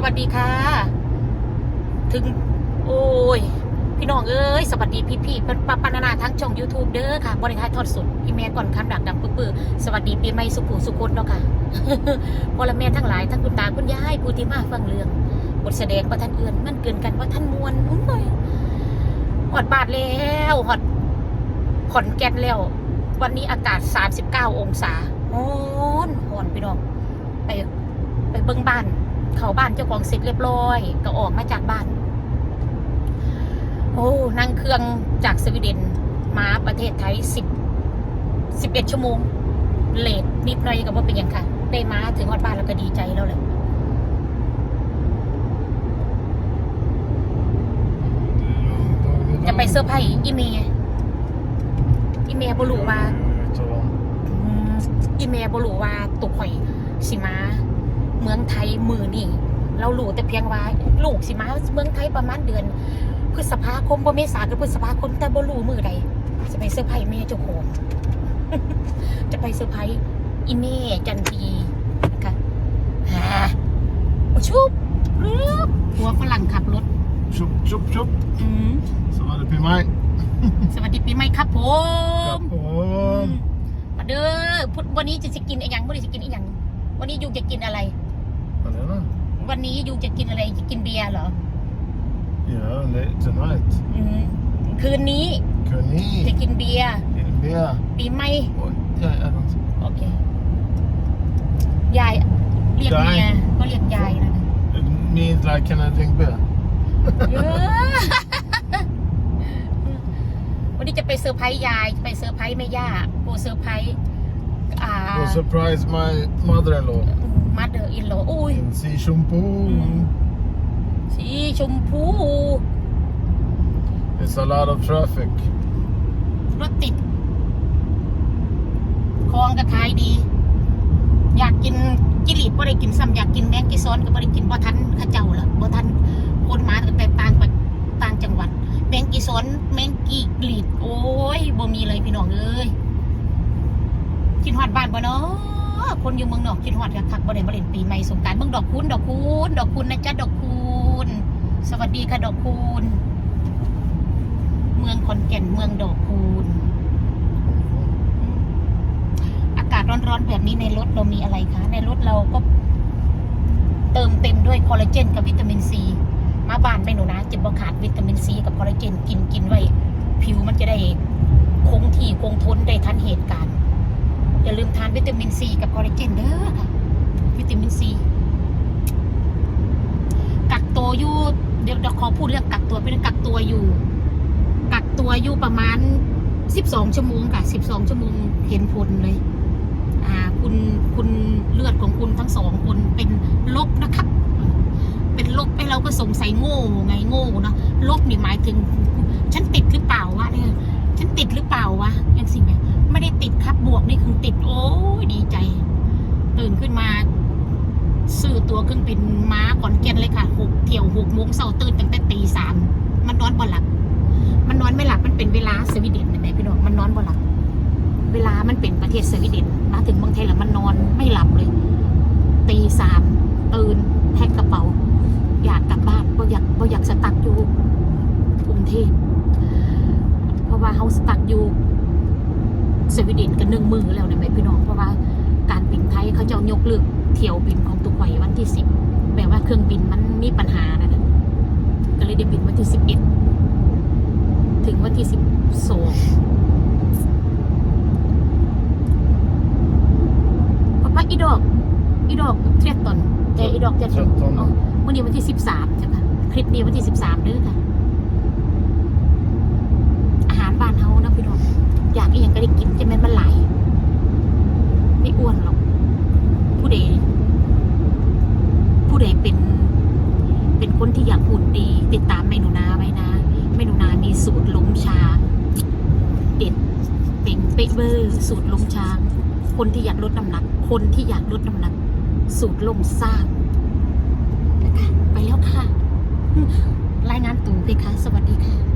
สวัสดีค่ะ ถึง โอ้ย พี่น้องเอ้ย สวัสดีพี่พี่ๆปปปานานาทั้งช่อง YouTube เด้อค่ะ บริหารทอดสดพี่แม่ก่อนคำดักดังปื้อสวัสดีปีใหม่สุขุสุคนเนาะค่ะพ่อและแม่ทั้งหลายทั้งคุณตาคุณยายผู้ที่มาฟังเรื่องบทแสดงว่าท่านเอื่นมันเกินกันว่าท่านมวนอุ้ยหอดบาทแล้วหอดขอนแก่นแล้ว วันนี้อากาศ 39 องศาโอ้นหอนพี่น้องไปไปเบิ่งบ้าน เขาบ้านเจ้าของเสร็จเรียบร้อย ก็ออกมาจากบ้าน โอ้นั่งเครื่องจากสวีเดนมาประเทศไทยสิบสิบเอ็ดชั่วโมงเลทนิดหน่อยก็ว่าเป็นย่างค่ะได้มาถึงฮอดบ้านแล้วก็ดีใจแล้วแหละจะไปเซอร์ไพรส์อีเมย์อีเมย์บรูว่าอีเมลบรูว่าตุกข่อยสิมา มืองไทยมือนี่เรารู้แต่เพียงว่าลูกสิมาเมืองไทยประมาณเดือนพฤษภาคมบ่เมษากับพฤษภาคมแต่บ่รู้มือใดจะไปเซอร์ไพรส์แม่เจ้าของจะไปเซอร์ไพรส์อีเมจันทีนะคะฮะโอ้ชุบรึบหัวฝรั่งขับรถ Tjopp, tjopp, tjopp. อืม Så var det på mig. สวัสดีปีใหม่ครับผม Kappom. มาเด้อพุธวันนี้จะสิกินอะไรยังวันนี้จะกินอะไรยังวันนี้ยูจะกินอะไร Vad är det? วันนี้ยูจะกินอะไรจะกินเบียร์เหรอ Ja, late tonight. อืมคืนนี้จะ Kanin. กินเบียร์ Beer. ปีใหม่ Oj, jag är inte. โอเค ยายเรียกเมียก็เรียกยายนะ Means like can I drink beer? เยอะวันนี้จะไปเซอร์ไพรส์ยายไปเซอร์ไพรส์แม่ย่าโปเซอร์ไพรส์อ่า To surprise my mother-in-law. มาเดอร์อินโลอุ้ย In Sea shampoo. Mm. สีชมพู It's a lot of traffic. รถติดคลองก็ขายดี อยากกินจิหลีบ่ได้กินซ้ำอยากกินแมงกีซ้อนก็บ่ได้กินบ่ทันเข้าเจ้าล่ะบ่ทันคนมาตั้งแต่ต่างประต่างจังหวัด แมงกีซ้อนแมงกีกลีดโอ้ยบ่มีเลยพี่น้องเอ้ยกินฮอดบ้านบ่เนาะ คนอยู่เมืองนอกกินฮอดคักๆบ่ได้มาเล่นปีใหม่สงกรานต์เมืองดอกคูณดอกคูณดอกคูณนะจ๊ะดอกคูณสวัสดีค่ะดอกคูณเมืองขอนแก่นเมืองดอกคูณอากาศร้อนๆแบบนี้ในรถเรามีอะไรคะในรถเราก็เติมเต็มด้วยคอลลาเจนกับวิตามินซีมาบ้านไม่หนูนะจะบขาดวิตามินซีกับคอลลาเจนกินกินไว้ ผิวมันจะได้คงที่คงทนได้ทันเหตุการณ์ อย่าลืมทานวิตามินซีกับคอลลาเจนเด้อวิตามินซีกักตัวอยู่เดี๋ยวขอพูดเรื่องกักตัวเป็นกักตัวอยู่ กักตัวอยู่ประมาณ12ชั่วโมงค่ะ12ชั่วโมงเห็นผลเลย อ่า คุณคุณเลือดของคุณทั้งสองคนเป็นลบนะครับ เป็นลบไปเราก็สงสัยโง่ไงโง่เนอะลบนี่หมายถึง ฉันติดหรือเปล่าวะเนี่ย ฉันติดหรือเปล่าวะยังสิแม่ไม่ได้ติดครับบวกนี่คือติด โอ้ยดีใจ ตื่นขึ้นมาือตัวเครื่องบินม้าก่อนเกนเลยค่ะหกเที่ยวหกโมงเช้าตื่นตั้งแต่ตีสามมันนอนบ่หลับ มันนอนไม่หลับมันเป็นเวลาสวีเดนนแม่พี่น้องมันนอนบ่หลับ เวลามันเป็นประเทศสวีเดนมาถึงเมืองไทยแล้วมันนอนไม่หลับเลยตีสามตื่นแพ็คกระเป๋า อยากกลับบ้านบ่อยากบ่อยากสตักอยู่กรุงเทพเพราะว่าเขาสตักอยู่สวีเดนกันหนึ่งมือแล้วนแม่พี่น้องเพราะว่าการบินไทยเขาจะยกเลิก เที่ยวบินของตุกไยวันที่สิบแบบว่าเครื่องบินมันมีปัญหานะนะก็เลยได้บินวันที่สิบเอ็ดถึงวันที่สิบสองป้าป้าอีดอก อีดอกเทรียดตอนแต่อีดอกจะเทรียดตอนอ๋อวันนี้วันที่สิบสามใช่ปะคลิปนี้วันที่สิบสามเด้อค่ะอาหารบ้านเฮานะพี่น้องอยากอีหยังก็ได้กินจะแม่นมันหลายไม่อ้วนหรอก ผู้ใดผู้ใดเป็น เป็นคนที่อยากหุ่นดี ติดตามเมนูนาไว้นะ เมนูนามีสูตรล้มช้าง เด็ด เบอร์สูตรล้มช้าง คนที่อยากลดน้ำหนัก คนที่อยากลดน้ำหนัก สูตรลมสร้างนะคะไปแล้วค่ะ รายงานตู่เพคะสวัสดีค่ะ